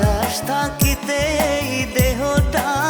শ্বাস থাকিতে এই দেহটা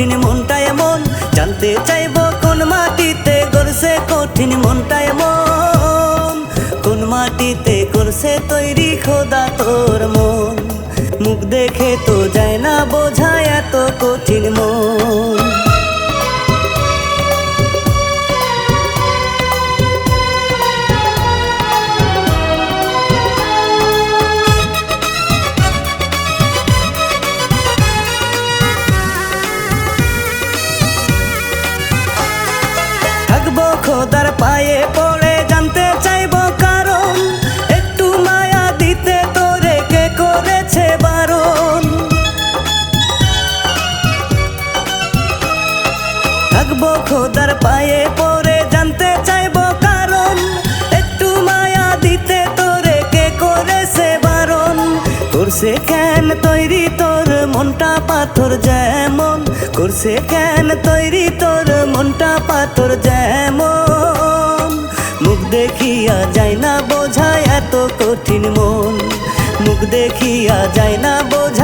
কঠিন মনটা এমন, জানতে চাইব কোন মাটিতে গড়ছে কঠিন মনটা এমন। কোন মাটিতে করছে তৈরি খোদা তোর মন। মুখ দেখে তো যায় না বোঝা এত কঠিন তৈরি তোর মনটা পাথর যেমন। করছে কেন তৈরি তোর মনটা পাথর যেমন? মুখ দেখিয়া যায় না বোঝায় এত কঠিন মন। মুখ দেখিয়া যায় না বোঝায়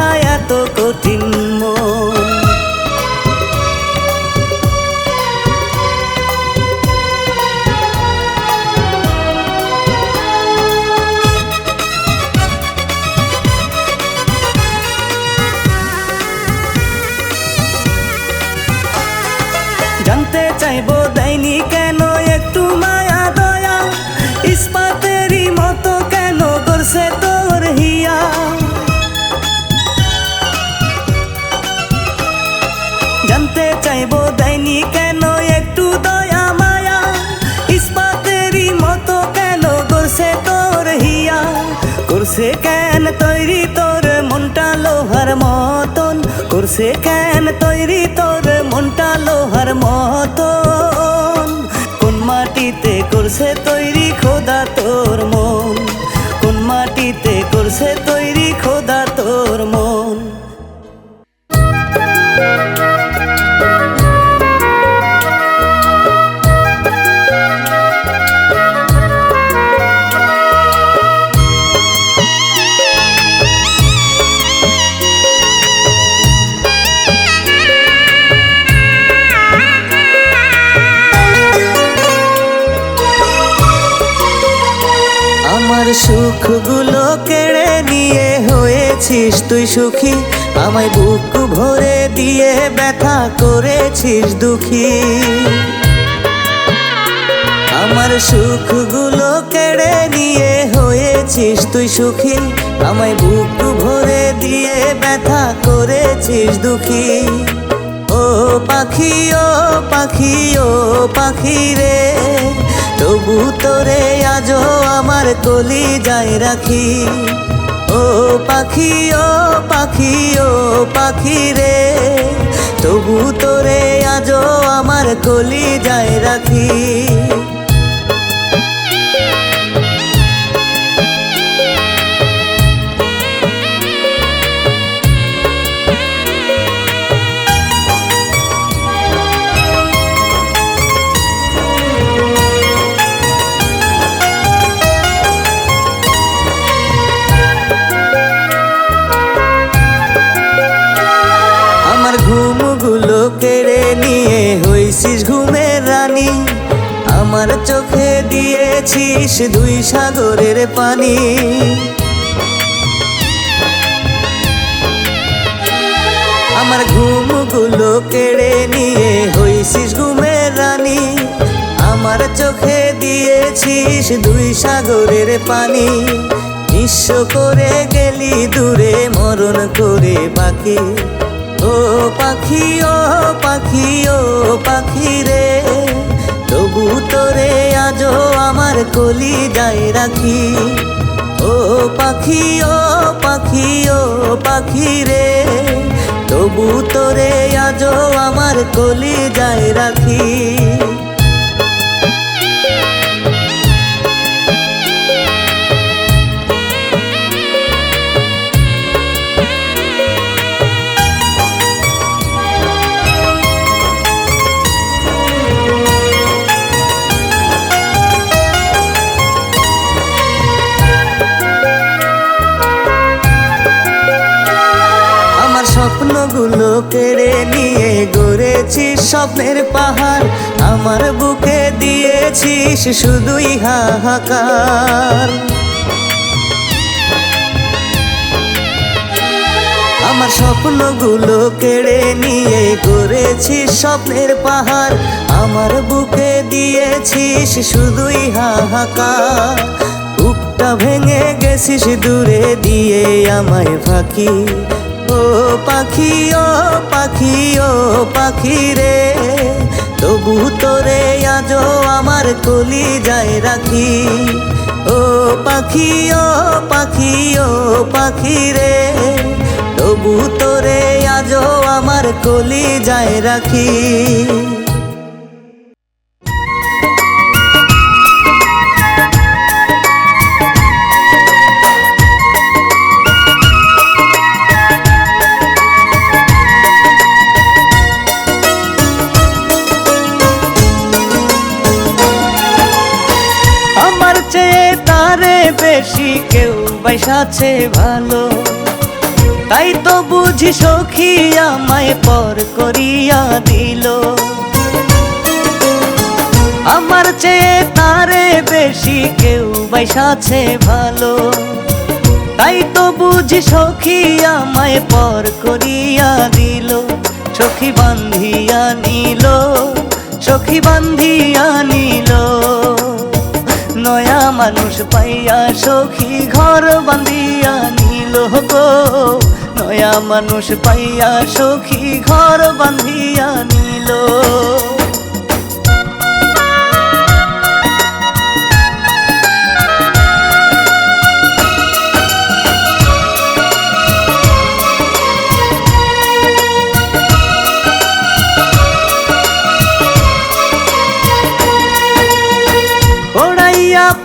চাইব দেয়নি কেন? একটু মায়া, দয়া। ইস্পাতেরই মতো কেন করছে তোর হিয়া? জানতে দেয়নি কেন? একটু দয়া, মায়া। ইস্পাতেরই মতো কেন করছে তোর হিয়া? করছে কেন তৈরি তোর মনটা লোহার মতন? করছে কেন তৈরি তোর মনটা লোহার মতন? মাটিতে আমার সুখগুলো কেড়ে নিয়ে হয়েছিস তুই সুখী। আমায় বুক ভরে দিয়ে ব্যথা করেছিস দুঃখী। আমার সুখগুলো কেড়ে নিয়ে হয়েছিস তুই সুখী। আমায় বুক ভরে দিয়ে ব্যথা করেছিস দুঃখী। ও পাখি ও পাখি ও পাখি রে, তবু তোরে আজও আমার কলি যাই রাখি। ও পাখি ও পাখি ও পাখি রে, তবু তোরে আজও আমার কলি যাই রাখি। দিয়েছিস দুই সাগরের পানি। আমার ঘুমগুলো কেড়ে নিয়ে হইছিস ঘুমের রানী। আমার চোখে দিয়েছিস দুই সাগরের পানি। নিঃস্ব করে গেলি দূরে, মরণ করে পাখি ও পাখি ও পাখি ও পাখি রে। তোরে আজও আমার কলি যাই রাখি। ও পাখি ও পাখি ও পাখি রে, তবু তোরে আজও আমার কলি যাই রাখি। স্বপ্নের পাহাড় আমার বুকে দিয়েছিস শুধুই হাহাকার। আমার স্বপ্নগুলো কেড়ে নিয়ে গড়েছিস স্বপ্নের পাহাড় আমার বুকে দিয়েছিস শুধুই হাহাকার। বুকটা ভেঙে গেছিস, দূরে দিয়ে আমায় ফাঁকি ও পাখি ও পাখি ও পাখি রে। তবু তোরে আজও আমার কলি যায় রাখি। ও পাখি ও পাখি ও পাখি রে। তবু তোরে আজও আমার কলি যায় রাখি। বাইসাছে ভালো। তাই তো বুঝি সখী আমায় পর করিয়া দিল। আমার চেয়ে তারে বেশি কেউ বাইসাছে ভালো। তাই তো বুঝি সখী আমায় পর করিয়া দিল। সখী বান্ধিয়া নিল, সখী বান্ধিয়া নিল। নয়া মানুষ পাইয়া সখী ঘর বান্ধিয়া নিল গো। নয়া মানুষ পাইয়া সখী ঘর বান্ধিয়া নিল।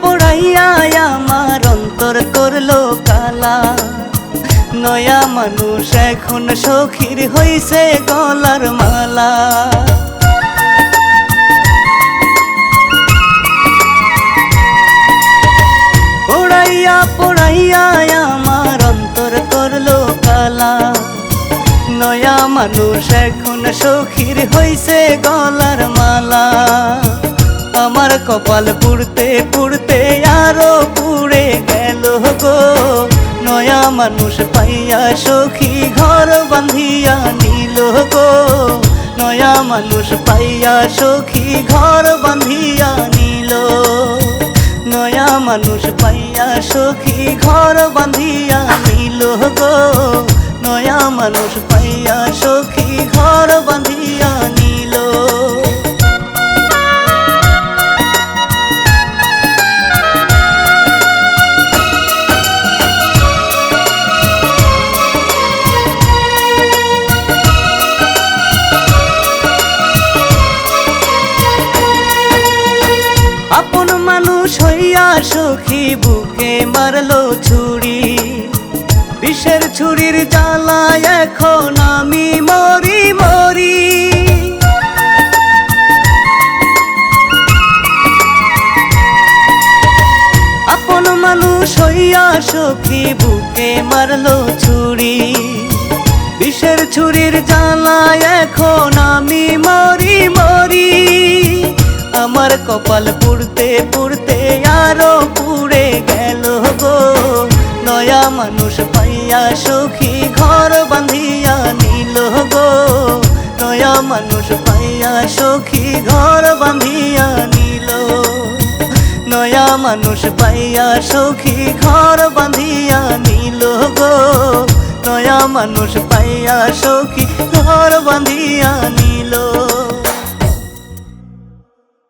পড়াইয়া আমার অন্তর করল কালা। নয়া মানুষ এখন সখীর হইছে গলার মালা। পড়াইয়া পড়াইয়া আমার অন্তর করল কালা। নয়া মানুষ এখন সখীর হইছে গলার মালা। আমার কপাল পুড়তে পুড়তে আরও পুড়ে গেল গো। নয়া মানুষ পাইয়া সখী ঘর বান্ধিয়া নিল গো। নয়া মানুষ পাইয়া সখী ঘর বান্ধিয়া নিল। নয়া মানুষ পাইয়া সখী ঘর বান্ধিয়া নিল গো। নয়া মানুষ পাইয়া সখী ঘর বান্ধিয়া নিল। সখী বুকে মারলো ছুরি। বিষের ছুরির জ্বালায় এখন আমি মরি মরি। আপন মানুষ হইয়া সখী বুকে মারলো ছুরি। বিষের ছুরির জ্বালায় এখন কপাল পুড়তে পুড়তে আরও পুড়ে গেল গো। নয়া মানুষ পাইয়া সখী ঘর বাঁধিয়া নিল গো। নয়া মানুষ পাইয়া সখী ঘর বাঁধিয়া নিল। নয়া মানুষ পাইয়া সখী ঘর বাঁধিয়া নিল গো। নয়া মানুষ পাইয়া সখী ঘর বাঁধিয়া নিল।